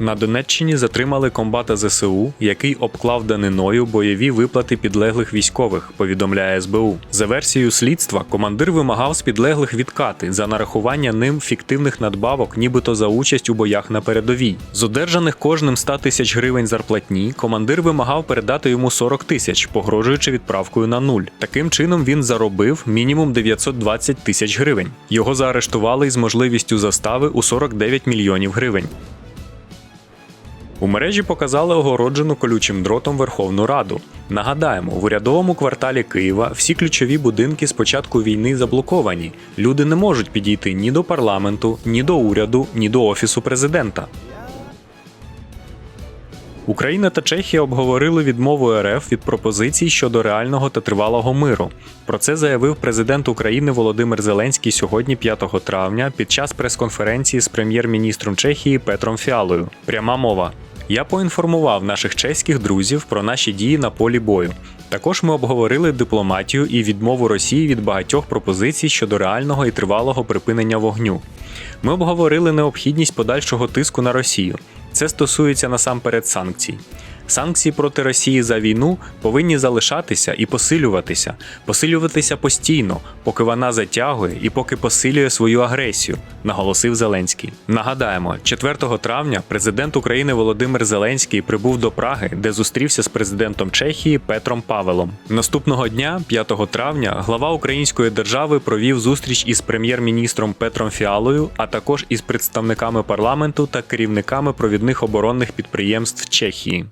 На Донеччині затримали комбата ЗСУ, який обклав даниною бойові виплати підлеглих військових, повідомляє СБУ. За версією слідства, командир вимагав з підлеглих відкати за нарахування ним фіктивних надбавок, нібито за участь у боях на передовій. З одержаних кожним 100 тисяч гривень зарплатні командир вимагав передати йому 40 тисяч, погрожуючи відправкою на нуль. Таким чином він заробив мінімум 920 тисяч гривень. Його заарештували із можливістю застави у 49 мільйонів гривень. У мережі показали огороджену колючим дротом Верховну Раду. Нагадаємо, в урядовому кварталі Києва всі ключові будинки з початку війни заблоковані. Люди не можуть підійти ні до парламенту, ні до уряду, ні до офісу президента. Україна та Чехія обговорили відмову РФ від пропозицій щодо реального та тривалого миру. Про це заявив президент України Володимир Зеленський сьогодні, 5 травня, під час прес-конференції з прем'єр-міністром Чехії Петром Фіалою. Пряма мова. Я поінформував наших чеських друзів про наші дії на полі бою. Також ми обговорили дипломатію і відмову Росії від багатьох пропозицій щодо реального і тривалого припинення вогню. Ми обговорили необхідність подальшого тиску на Росію. Це стосується насамперед санкцій. Санкції проти Росії за війну повинні залишатися і посилюватися, посилюватися постійно, поки вона затягує і поки посилює свою агресію, наголосив Зеленський. Нагадаємо, 4 травня президент України Володимир Зеленський прибув до Праги, де зустрівся з президентом Чехії Петром Павелом. Наступного дня, 5 травня, глава української держави провів зустріч із прем'єр-міністром Петром Фіалою, а також із представниками парламенту та керівниками провідних оборонних підприємств Чехії.